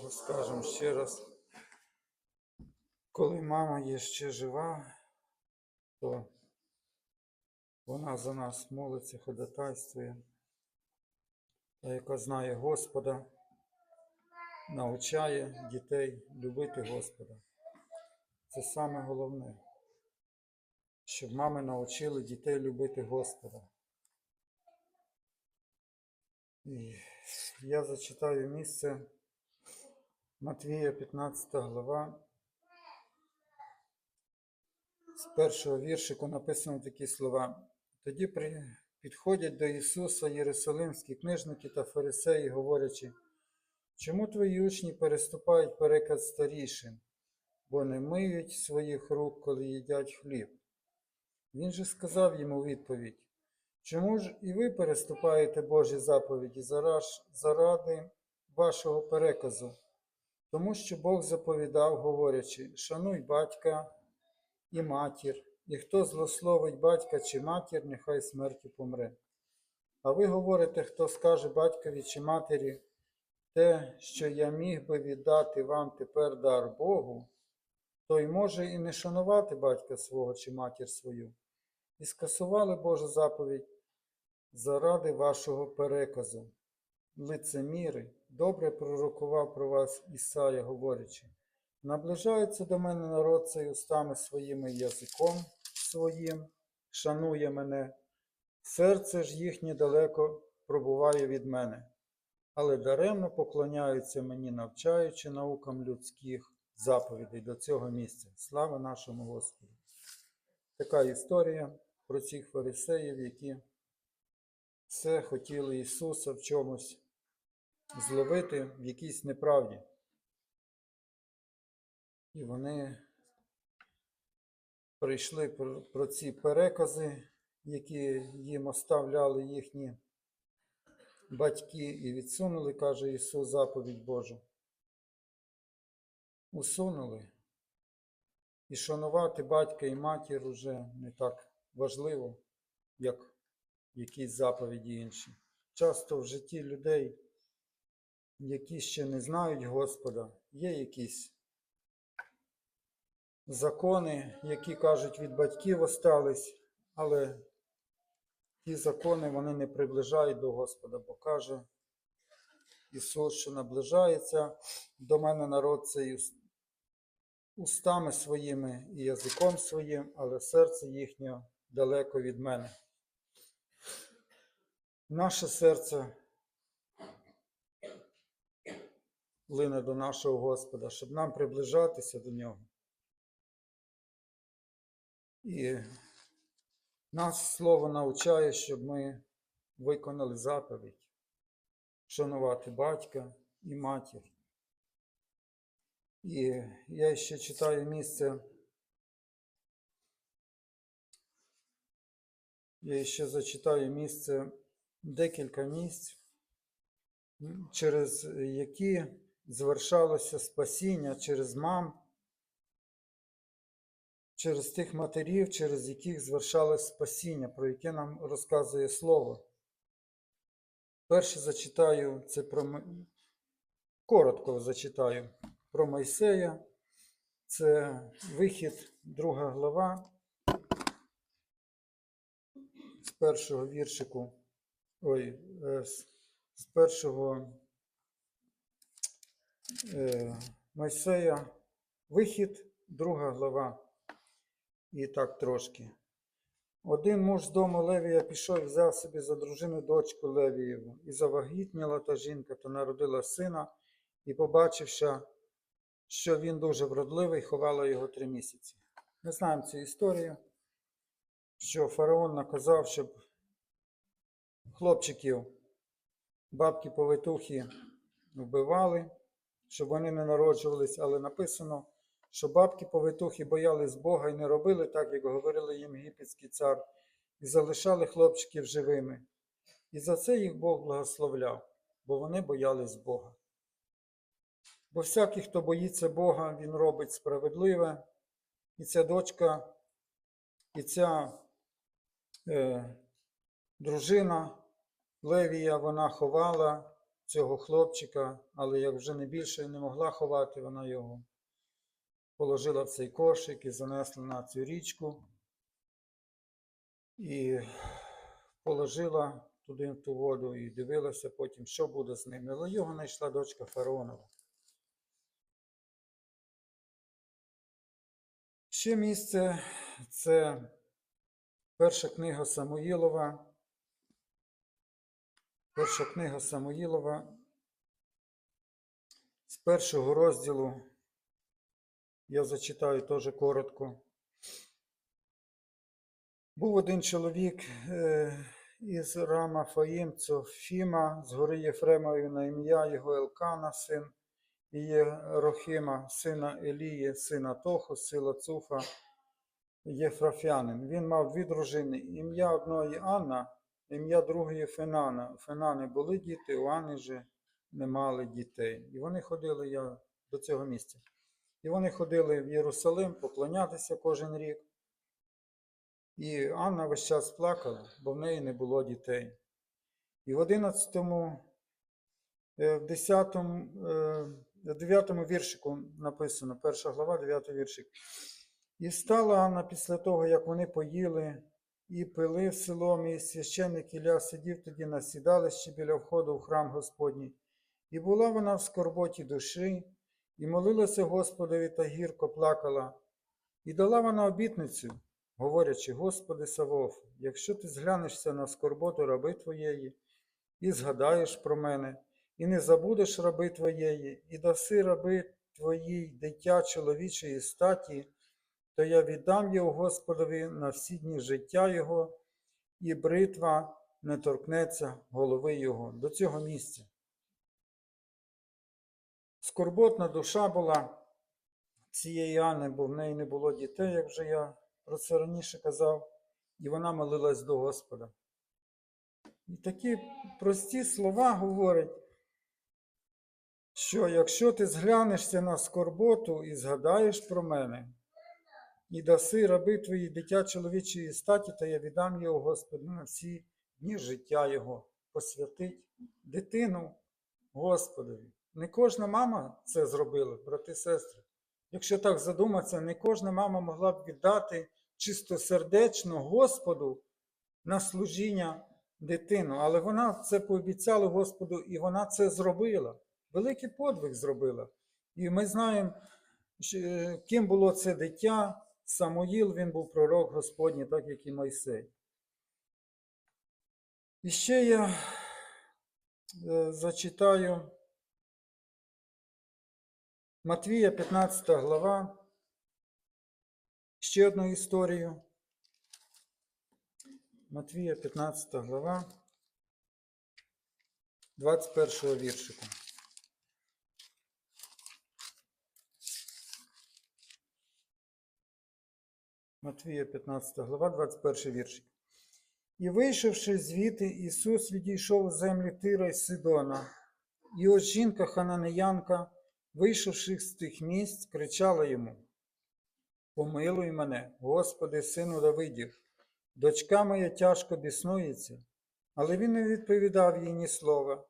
Богу скажемо ще раз. Коли мама є ще жива, то вона за нас молиться, ходатайствує, та яка знає Господа, навчає дітей любити Господа. Це саме головне, щоб мами навчили дітей любити Господа. І я зачитаю місце Матвія, 15 глава. З першого віршику написано такі слова. Тоді підходять до Ісуса єрусалимські книжники та фарисеї, говорячи, чому твої учні переступають переказ старішин, бо не миють своїх рук, коли їдять хліб? Він же сказав йому відповідь, чому ж і ви переступаєте Божі заповіді заради вашого переказу? Тому що Бог заповідав, говорячи, шануй батька і матір, і хто злословить батька чи матір, нехай смертю помре. А ви говорите, хто скаже батькові чи матері, те, що я міг би віддати вам тепер дар Богу, той може і не шанувати батька свого чи матір свою, і скасували Божу заповідь заради вашого переказу. Лицеміри, добре пророкував про вас Ісая, говорячи, наближається до мене народ цей устами своїми язиком своїм, шанує мене, серце ж їхнє далеко пробуває від мене, але даремно поклоняються мені, навчаючи наукам людських заповідей до цього місця. Слава нашому Господу! Така історія про цих фарисеїв, які все хотіли Ісуса в чомусь зловити в якійсь неправді. І вони прийшли про, про ці перекази, які їм оставляли їхні батьки, і відсунули, каже Ісус, заповідь Божу. Усунули. І шанувати батька і матір уже не так важливо, як якісь заповіді інші. Часто в житті людей, які ще не знають Господа, є якісь закони, які кажуть від батьків остались, але ті закони вони не приближають до Господа, бо каже Ісус, що наближається до мене народ цей устами своїми і язиком своїм, але серце їхнє далеко від мене. Наше серце лине до нашого Господа, щоб нам приближатися до Нього. І нас Слово навчає, щоб ми виконали заповідь, шанувати батька і матір. І я ще читаю місце. Я ще зачитаю місце, декілька місць, через які звершалося спасіння через мам, через тих матерів, через яких звершалось спасіння, про яке нам розказує Слово. Перше зачитаю це про коротко зачитаю про Мойсея. Це вихід, друга глава з першого віршику, ой, е, з- першого Мойсея, вихід, друга глава. І так трошки. Один муж з дому Левія пішов і взяв собі за дружину дочку Левієву, і завагітніла та жінка, та народила сина, і, побачивши, що він дуже вродливий, ховала його три місяці. Ми знаємо цю історію, що фараон наказав, щоб хлопчиків, бабки повитухи вбивали, щоб вони не народжувались, але написано, що бабки повитухи боялись Бога і не робили так, як говорили їм єгипетський цар, і залишали хлопчиків живими. І за це їх Бог благословляв, бо вони боялись Бога. Бо всякий, хто боїться Бога, він робить справедливе, і ця дочка, і ця е, дружина Левія, вона ховала цього хлопчика, але як вже не більше не могла ховати, вона його положила в цей кошик і занесла на цю річку і положила туди в ту воду і дивилася потім, що буде з ним. Але його знайшла дочка фараонова. Ще місце це перша книга Самуїлова. Перша книга Самуїлова з першого розділу. Я зачитаю теж коротко. Був один чоловік е, із Рама Фаїм Цофіма з гори Єфремової на ім'я його Елкана, син Єрохима, сина Елії, сина Тоху, сила Цуфа, Єфрафянин. Він мав дві дружини. Ім'я одної Анна, ім'я другої Фенана. Фенани були діти, у Анни же не мали дітей. І вони ходили я до цього місця. І вони ходили в Єрусалим поклонятися кожен рік. І Анна весь час плакала, бо в неї не було дітей. І в 11, е, в 10, е, 9 віршику написано, перша глава, 9 віршик. І стала Анна після того, як вони поїли і пили в селом, і священник Ілля сидів тоді на сідалищі біля входу в храм Господній. І була вона в скорботі душі, і молилася Господові та гірко плакала. І дала вона обітницю, говорячи, Господи Савов, якщо ти зглянешся на скорботу раби Твоєї, і згадаєш про мене, і не забудеш раби Твоєї, і даси раби Твоїй дитя чоловічої статі, то я віддам його Господові на всі дні життя Його, і бритва не торкнеться голови Його до цього місця. Скорботна душа була цієї Анни, бо в неї не було дітей, як вже я про це раніше казав, і вона молилась до Господа. І такі прості слова говорять, що якщо ти зглянешся на скорботу і згадаєш про мене, і даси раби твої дитя чоловічої статі, то я віддам його Господу на всі дні життя Його, посвятить дитину Господові. Не кожна мама це зробила, брати і сестри. Якщо так задуматися, не кожна мама могла б віддати чистосердечно Господу на служіння дитину, але вона це пообіцяла Господу, і вона це зробила. Великий подвиг зробила. І ми знаємо, ким було це дитя. Самуїл, він був пророк Господній, так як і Мойсей. І ще я е, зачитаю Матвія, 15 глава. Ще одну історію. Матвія, 15 глава, 21 віршику. Матвія, 15 глава, 21 віршик. І вийшовши звідти, Ісус відійшов у землі Тира й Сидона. І ось жінка хананеянка, вийшовши з тих місць, кричала йому: Помилуй мене, Господи, сину Давидів, дочка моя тяжко біснується. Але він не відповідав їй ні слова.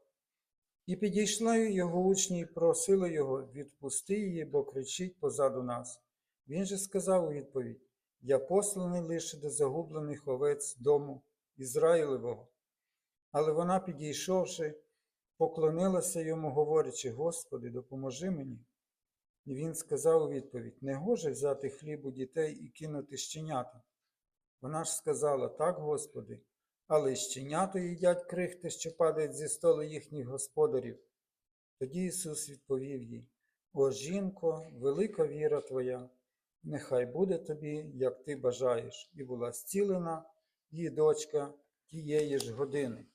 І підійшла його учні і просили його, відпусти її, бо кричить позаду нас. Він же сказав у відповідь: Я посланий лише до загублених овець дому Ізраїлевого. Але вона, підійшовши, поклонилася йому, говорячи: Господи, допоможи мені. І він сказав у відповідь: Не гоже взяти хліб у дітей і кинути щенята. Вона ж сказала: Так, Господи, але щенята їдять крихти, що падають зі столу їхніх господарів. Тоді Ісус відповів їй: О жінко, велика віра твоя, нехай буде тобі, як ти бажаєш, і була зцілена її дочка тієї ж години.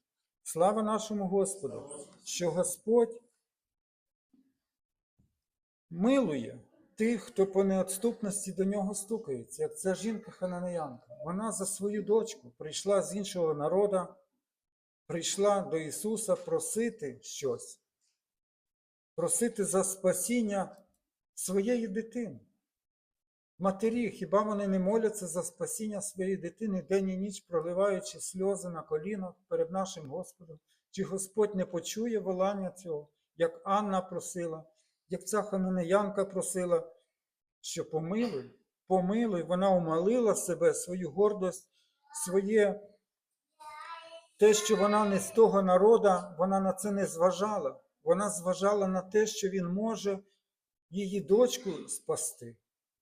Слава нашому Господу, що Господь милує тих, хто по неотступності до нього стукається, як ця жінка хананеянка. Вона за свою дочку прийшла з іншого народу, прийшла до Ісуса просити щось, просити за спасіння своєї дитини. Матері, хіба вони не моляться за спасіння своєї дитини день і ніч, проливаючи сльози на колінах перед нашим Господом? Чи Господь не почує волання цього, як Анна просила, як ця хананеянка просила, що помилуй, помилуй, вона умалила себе, свою гордость, своє те, що вона не з того народа, вона на це не зважала. Вона зважала на те, що він може її дочку спасти.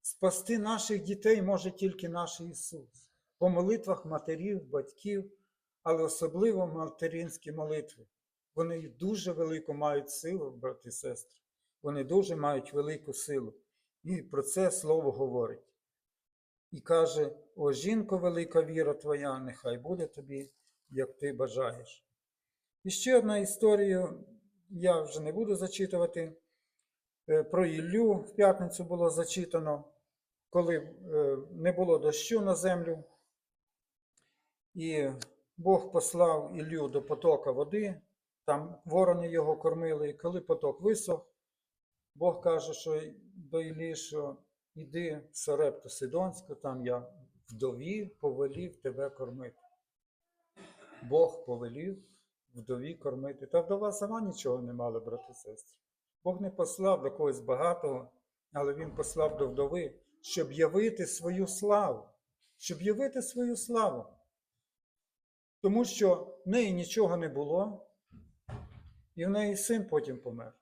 Спасти наших дітей може тільки наш Ісус. По молитвах матерів, батьків, але особливо материнські молитви. Вони дуже велику мають силу, брати і сестри. Вони дуже мають велику силу. І про це слово говорить. І каже: О, жінко, велика віра твоя, нехай буде тобі, як ти бажаєш. І ще одна історія, я вже не буду зачитувати. Е, Про Іллю в п'ятницю було зачитано, коли е, не було дощу на землю. І Бог послав Іллю до потока води, там ворони його кормили, і коли поток висох, Бог каже, що до Іллі, що іди в Сарепту Сидонську, там я вдові повелів тебе кормити. Бог повелів вдові кормити. Та вдова сама нічого не мала, брати і сестри. Бог не послав до когось багатого, але Він послав до вдови, щоб явити свою славу, щоб явити свою славу. Тому що в неї нічого не було, і в неї син потім помер,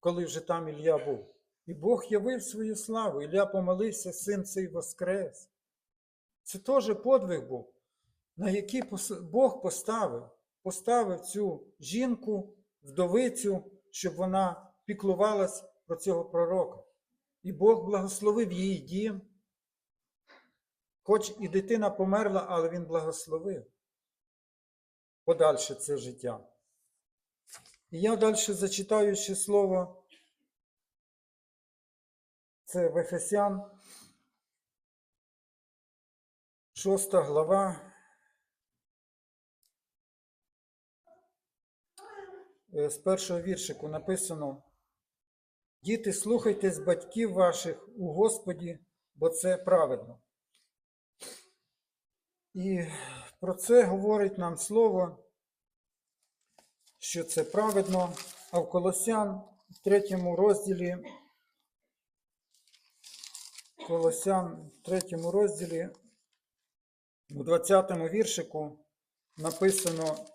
коли вже там Ілля був. І Бог явив свою славу. Ілля помолився, син цей воскрес. Це теж подвиг був, на який Бог поставив, поставив цю жінку, вдовицю, щоб вона піклувалась про цього пророка. І Бог благословив її дім. Хоч і дитина померла, але він благословив подальше це життя. І я далі зачитаю ще слово. Це в Ефесян, 6 глава. З першого віршику написано: Діти, слухайтесь батьків ваших у Господі, бо це праведно. І про це говорить нам слово, що це праведно, а в Колосян в третьому розділі, Колосян в третьому розділі, у 20 віршику написано.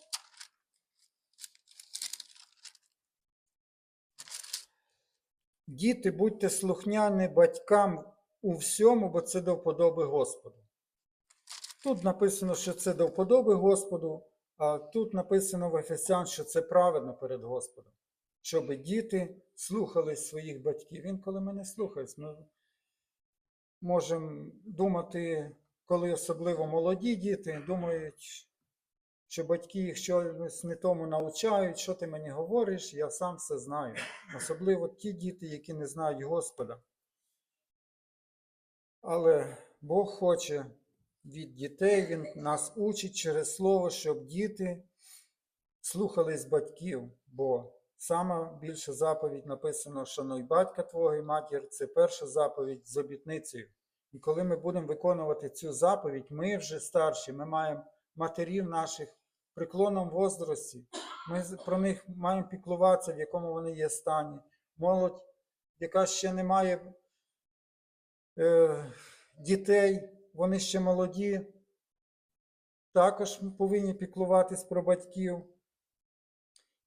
Діти, будьте слухняні батькам у всьому, бо це до вподоби Господу. Тут написано, що це до вподоби Господу, а тут написано в Ефесян, що це праведно перед Господом, щоб діти слухались своїх батьків. Інколи ми не слухаємось. Ми можемо думати, коли особливо молоді діти думають, що батьки їх щось не тому навчають, що ти мені говориш, я сам все знаю. Особливо ті діти, які не знають Господа. Але Бог хоче від дітей, Він нас учить через слово, щоб діти слухались батьків, бо сама більша заповідь написано Шануй батька твого і матір це перша заповідь з обітницею. І коли ми будемо виконувати цю заповідь, ми вже старші, ми маємо матерів наших преклонному возрасті. Ми про них маємо піклуватися, в якому вони є стані. Молодь, яка ще не має е, дітей, вони ще молоді, також повинні піклуватись про батьків.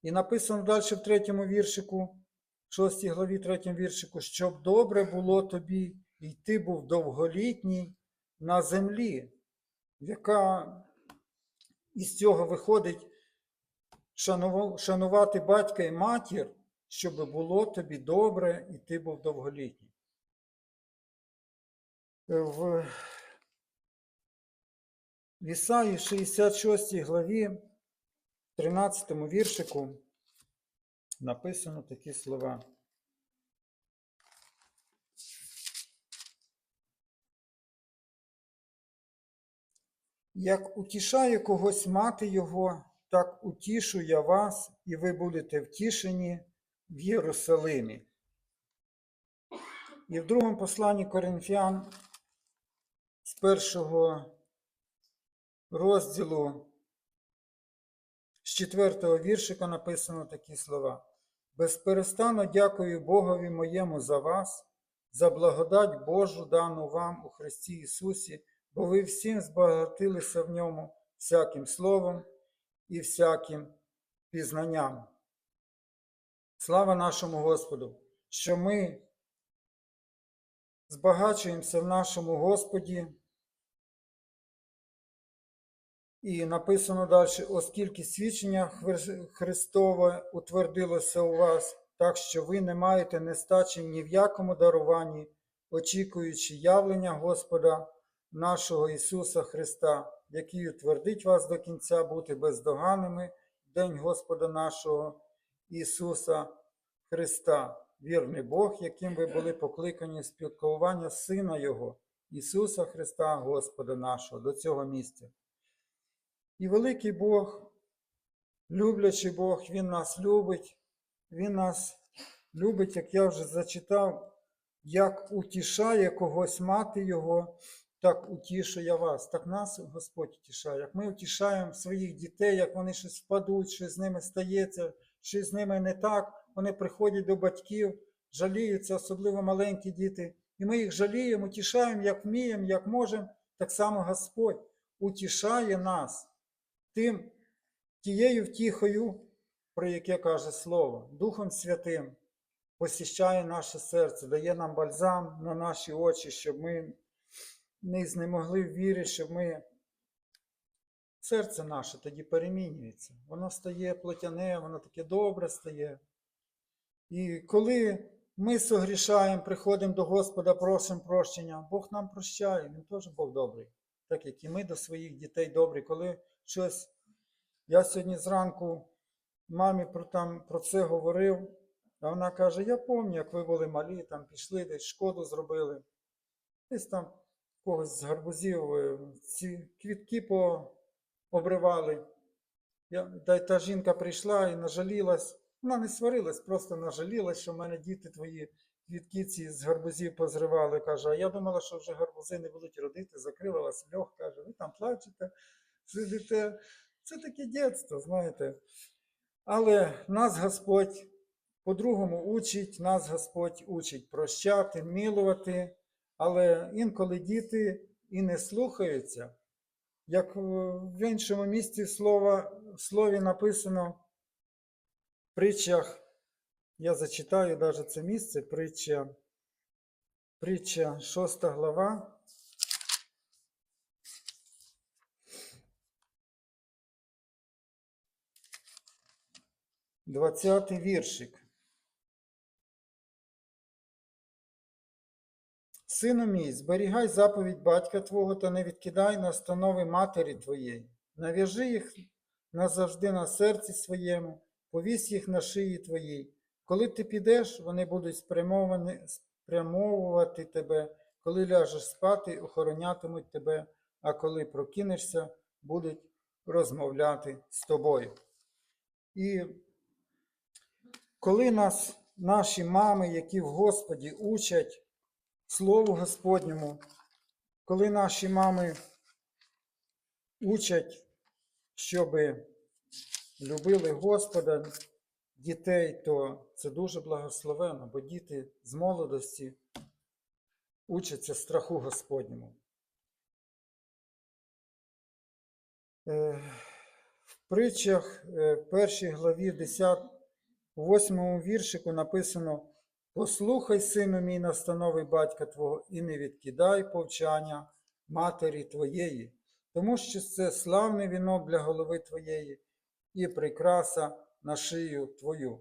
І написано далі в третьому віршику, 6 главі, третьому віршику, щоб добре було тобі, і ти був довголітній на землі, яка із цього виходить шанувати батька і матір, щоб було тобі добре, і ти був довголітній. В Ісаї 66 главі, 13 віршику написано такі слова. Як утішає когось мати його, так утішу я вас, і ви будете втішені в Єрусалимі. І в другому посланні Коринфян з першого розділу з четвертого віршика написано такі слова. Безперестанно дякую Богові моєму за вас, за благодать Божу дану вам у Христі Ісусі, бо ви всім збагатилися в ньому всяким словом і всяким пізнанням. Слава нашому Господу, що ми збагачуємося в нашому Господі. І написано далі, оскільки свідчення Христове утвердилося у вас, так що ви не маєте нестачі ні в якому даруванні, очікуючи явлення Господа нашого Ісуса Христа, який утвердить вас до кінця бути бездоганними в день Господа нашого Ісуса Христа, вірний Бог, яким ви були покликані спілкування Сина Його, Ісуса Христа, Господа нашого, до цього місця. І великий Бог, люблячий Бог, Він нас любить, Він нас любить, як я вже зачитав, як утішає когось мати Його, так утішує вас. Так нас Господь утішає. Як ми утішаємо своїх дітей, як вони щось впадуть, що з ними стається, що з ними не так, вони приходять до батьків, жаліються, особливо маленькі діти. І ми їх жаліємо, утішаємо, як вміємо, як можемо. Так само Господь утішає нас тим, тією втіхою, про яке каже Слово, Духом Святим посіщає наше серце, дає нам бальзам на наші очі, щоб ми не знемогли в вірі, щоб ми. Серце наше тоді перемінюється. Воно стає плотяне, воно таке добре стає. І коли ми согрішаємо, приходимо до Господа, просимо прощення, Бог нам прощає, Він теж Бог добрий, так як і ми до своїх дітей добрі. Коли щось. Я сьогодні зранку мамі про, там, про це говорив, а вона каже: Я пам'ятаю, як ви були малі, там пішли, десь шкоду зробили. Десь там когось з гарбузів е, ці квітки пообривали. Я, та, та жінка прийшла і нажалілась. Вона не сварилась, просто нажалілась, що в мене діти твої квітки ці з гарбузів позривали. Каже, а я думала, що вже гарбузи не будуть родити, закрила вас льох, каже, ви там плачете, сидите. Це таке дєтство, знаєте. Але нас Господь по-другому учить, нас Господь учить прощати, милувати, але інколи діти і не слухаються. Як в іншому місці слова, в слові написано в притчах, я зачитаю навіть це місце, притча, притча 6 глава. Двадцятий віршик. Сину мій, зберігай заповідь батька твого та не відкидай настанови матері твоєї. Нав'яжи їх назавжди на серці своєму, повісь їх на шиї твоїй. Коли ти підеш, вони будуть спрямовувати тебе, коли ляжеш спати, охоронятимуть тебе, а коли прокинешся, будуть розмовляти з тобою. І коли нас наші мами, які в Господі учать Слову Господньому, коли наші мами учать, щоб любили Господа, дітей, то це дуже благословенно, бо діти з молодості учаться страху Господньому. Е, В притчах е, в першій главі 10, у віршику написано Послухай, сину мій, настанови батька твого, і не відкидай повчання матері твоєї, тому що це славний вінок для голови твоєї і прикраса на шию твою.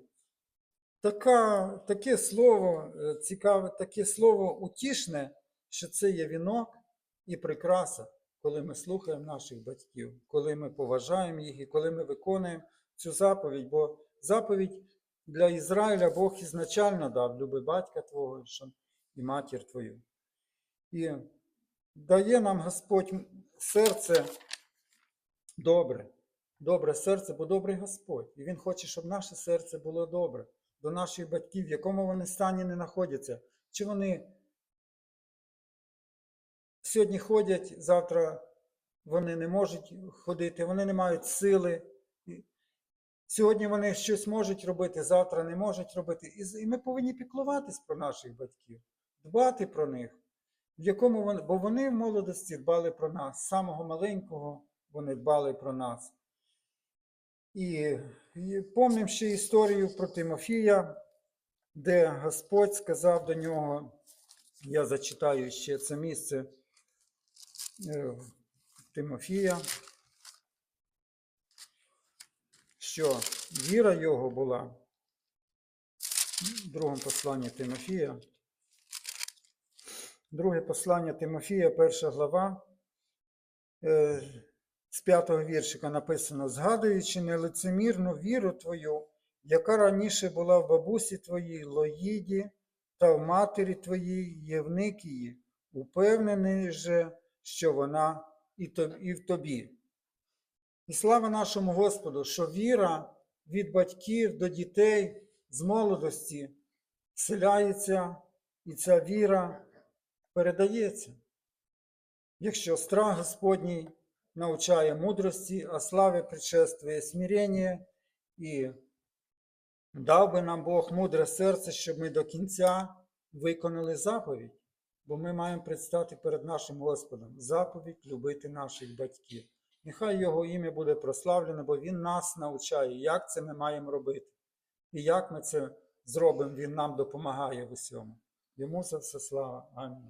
Така, таке слово е, цікаве, таке слово утішне, що це є вінок і прикраса, коли ми слухаємо наших батьків, коли ми поважаємо їх і коли ми виконуємо цю заповідь, бо заповідь для Ізраїля Бог ізначально дав люби батька твого і матір твою. І дає нам Господь серце добре, добре серце, бо добрий Господь. І Він хоче, щоб наше серце було добре до наших батьків, в якому вони стані не знаходяться. Чи вони сьогодні ходять, завтра вони не можуть ходити, вони не мають сили. Сьогодні вони щось можуть робити, завтра не можуть робити. І, ми повинні піклуватись про наших батьків, дбати про них, в якому вони, бо вони в молодості дбали про нас. З самого маленького вони дбали про нас. І, і помним ще історію про Тимофія, де Господь сказав до нього, я зачитаю ще це місце е, Тимофія, що віра його була в другому посланні Тимофія. Друге послання Тимофія, перша глава, е, з п'ятого віршика написано: згадуючи нелицемірну віру твою, яка раніше була в бабусі твоїй Лоїді та в матері твоїй Євникії, упевнений же, що вона і в тобі. І слава нашому Господу, що віра від батьків до дітей з молодості вселяється, і ця віра передається. Якщо страх Господній навчає мудрості, а славі предшествує смирення, і дав би нам Бог мудре серце, щоб ми до кінця виконали заповідь, бо ми маємо предстати перед нашим Господом заповідь любити наших батьків. Нехай Його ім'я буде прославлене, бо Він нас навчає, як це ми маємо робити. І як ми це зробимо, Він нам допомагає в усьому. Йому за все слава. Амінь.